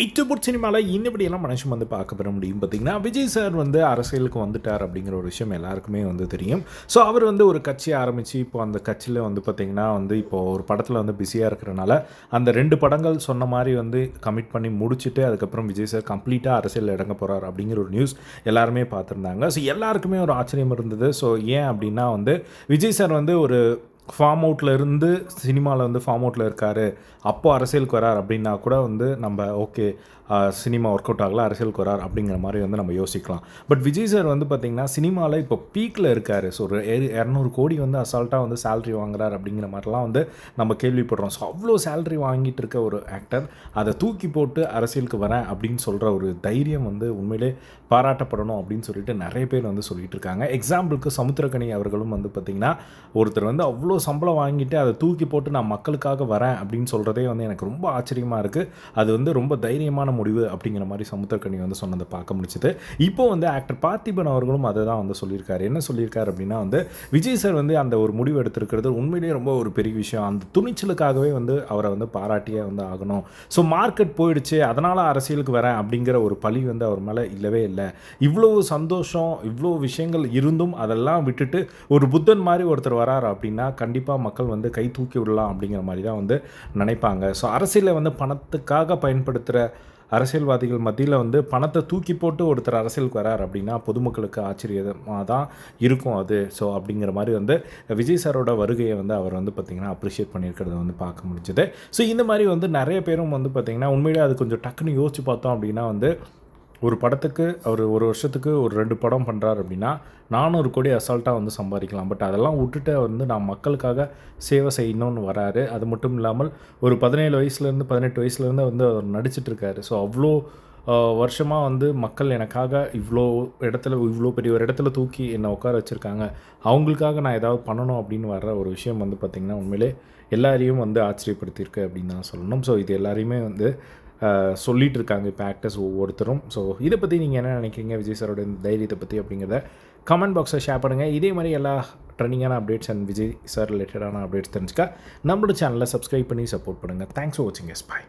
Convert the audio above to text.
இட்டுபுட் சினிமாவில் இன்னபடியெல்லாம் மனுஷன் வந்து பார்க்க பெற முடியும் பார்த்தீங்கன்னா விஜய் சார் வந்து அரசியலுக்கு வந்துட்டார் அப்படிங்கிற ஒரு விஷயம் எல்லாருக்குமே வந்து தெரியும். ஸோ அவர் வந்து ஒரு கட்சியை ஆரம்பித்து இப்போ அந்த கட்சியில் வந்து பார்த்திங்கன்னா வந்து இப்போது ஒரு படத்தில் வந்து பிஸியாக இருக்கிறனால அந்த ரெண்டு படங்கள் சொன்ன மாதிரி வந்து கமிட் பண்ணி முடிச்சுட்டு அதுக்கப்புறம் விஜய் சார் கம்ப்ளீட்டாக அரசியல் இறங்க போகிறார் அப்படிங்கிற ஒரு நியூஸ் எல்லாருமே பார்த்துருந்தாங்க. ஸோ எல்லாருக்குமே ஒரு ஆச்சரியம் இருந்தது. ஸோ ஏன் அப்படின்னா வந்து விஜய் சார் வந்து ஒரு ஃபார்ம் அவுட்டில் இருந்து சினிமாவில் வந்து ஃபார்ம் அவுட்டில் இருக்கார். அப்போ அரசியலுக்கு வரார் அப்படின்னா கூட வந்து நம்ம ஓகே சினிமா ஒர்க் அவுட் ஆகல அரசியலுக்கு வரார் அப்படிங்கிற மாதிரி வந்து நம்ம யோசிக்கலாம். பட் விஜய் சார் வந்து பார்த்திங்கன்னா சினிமாவில் இப்போ பீக்கில் இருக்கார். ஸோ ஒரு இரநூறு கோடி வந்து அசால்ட்டாக வந்து சேல்ரி வாங்குறார் அப்படிங்கிற மாதிரிலாம் வந்து நம்ம கேள்விப்படுறோம். ஸோ அவ்வளோ சேல்ரி வாங்கிட்டு இருக்க ஒரு ஆக்டர் அதை தூக்கி போட்டு அரசியலுக்கு வரேன் அப்படின்னு சொல்கிற ஒரு தைரியம் வந்து உண்மையிலே பாராட்டப்படணும் அப்படின்னு சொல்லிட்டு நிறைய பேர் வந்து சொல்லிட்டு இருக்காங்க. எக்ஸாம்பிளுக்கு சமுத்திரக்கணி அவர்களும் வந்து பார்த்திங்கன்னா ஒருத்தர் வந்து அவ்வளோ சம்பளம் வாங்கிட்டு அதை தூக்கி போட்டு நான் மக்களுக்காக வரேன் அப்படின்னு சொல்கிறதே வந்து எனக்கு ரொம்ப ஆச்சரியமாக இருக்குது அது வந்து ரொம்ப தைரியமான முடிவு அப்படிங்கிற மாதிரி சமுத்திரக்கனி வந்து சொன்னதை பார்க்க முடிச்சுது இப்போ வந்து ஆக்டர் பார்த்திபன் அவர்களும் அதை தான் வந்து சொல்லியிருக்காரு. என்ன சொல்லியிருக்காரு அப்படின்னா வந்து விஜய் சார் வந்து அந்த ஒரு முடிவு எடுத்திருக்கிறது உண்மையிலேயே ரொம்ப ஒரு பெரிய விஷயம். அந்த துணிச்சலுக்காகவே வந்து அவரை வந்து பாராட்டியே வந்து ஆகணும். ஸோ மார்க்கெட் போயிடுச்சு அதனால் அரசியலுக்கு வரேன் அப்படிங்கிற ஒரு பழி வந்து அவர் மேலே இல்லவே இல்லை. இவ்வளோ சந்தோஷம் இவ்வளோ விஷயங்கள் இருந்தும் அதெல்லாம் விட்டுட்டு ஒரு புத்தன் மாதிரி ஒருத்தர் வராரு அப்படின்னா கண்டிப்பாக மக்கள் வந்து கை தூக்கி விடலாம் அப்படிங்கிற மாதிரி தான் வந்து நினைப்பாங்க. ஸோ அரசியலை வந்து பணத்துக்காக பயன்படுத்துகிற அரசியல்வாதிகள் மத்தியில் வந்து பணத்தை தூக்கி போட்டு ஒருத்தர் அரசியலுக்கு வரார் அப்படின்னா பொதுமக்களுக்கு ஆச்சரியமாக தான் இருக்கும் அது. ஸோ அப்படிங்கிற மாதிரி வந்து விஜய் சாரோட வருகையை வந்து அவர் வந்து பார்த்திங்கன்னா அப்ரிஷியேட் பண்ணியிருக்கிறத வந்து பார்க்க முடிஞ்சது. ஸோ இந்த மாதிரி வந்து நிறைய பேரும் வந்து பார்த்திங்கன்னா உண்மையிலே அது கொஞ்சம் டக்குன்னு யோசிச்சு பார்த்தோம் அப்படின்னா வந்து ஒரு படத்துக்கு அவர் ஒரு வருஷத்துக்கு ஒரு ரெண்டு படம் பண்ணுறாரு அப்படின்னா நானூறு கோடி அசால்ட்டாக வந்து சம்பாதிக்கலாம். பட் அதெல்லாம் விட்டுட்டு வந்து நான் மக்களுக்காக சேவை செய்யணும்னு வராரு. அது மட்டும் இல்லாமல் ஒரு பதினேழு வயசுலேருந்து பதினெட்டு வயசுலேருந்து வந்து அவர் நடிச்சிட்ருக்காரு ஸோ அவ்வளோ வருஷமாக வந்து மக்கள் எனக்காக இவ்வளோ இடத்துல இவ்வளோ பெரிய ஒரு இடத்துல தூக்கி என்னை உட்கார வச்சுருக்காங்க. அவங்களுக்காக நான் ஏதாவது பண்ணணும் அப்படின்னு வர்ற ஒரு விஷயம் வந்து பார்த்திங்கன்னா உண்மையிலே எல்லாரையும் வந்து ஆச்சரியப்படுத்தியிருக்கு அப்படின்னு தான் சொல்லணும். ஸோ இது எல்லாரையுமே வந்து சொல்லிகிட்டு இருக்காங்க இப்போ ஆக்டர்ஸ் ஒவ்வொருத்தரும். ஸோ இதை பற்றி நீங்கள் என்ன நினைக்கிறீங்க? விஜய் சாரோட இந்த தைரியத்தை பற்றி அப்படிங்கிறத கமெண்ட் பாக்ஸில் ஷேர் பண்ணுங்கள் இதே மாதிரி எல்லா ட்ரெண்டிங்கான அப்டேட்ஸ் அண்ட் விஜய் சார் ரிலேட்டடான அப்டேட்ஸ் தெரிஞ்சுக்க நம்மளோட சேனலில் சப்ஸ்கிரைப் பண்ணி சப்போர்ட் பண்ணுங்கள் தேங்க்ஸ் ஃபார் வாட்சிங் எஸ் பாய்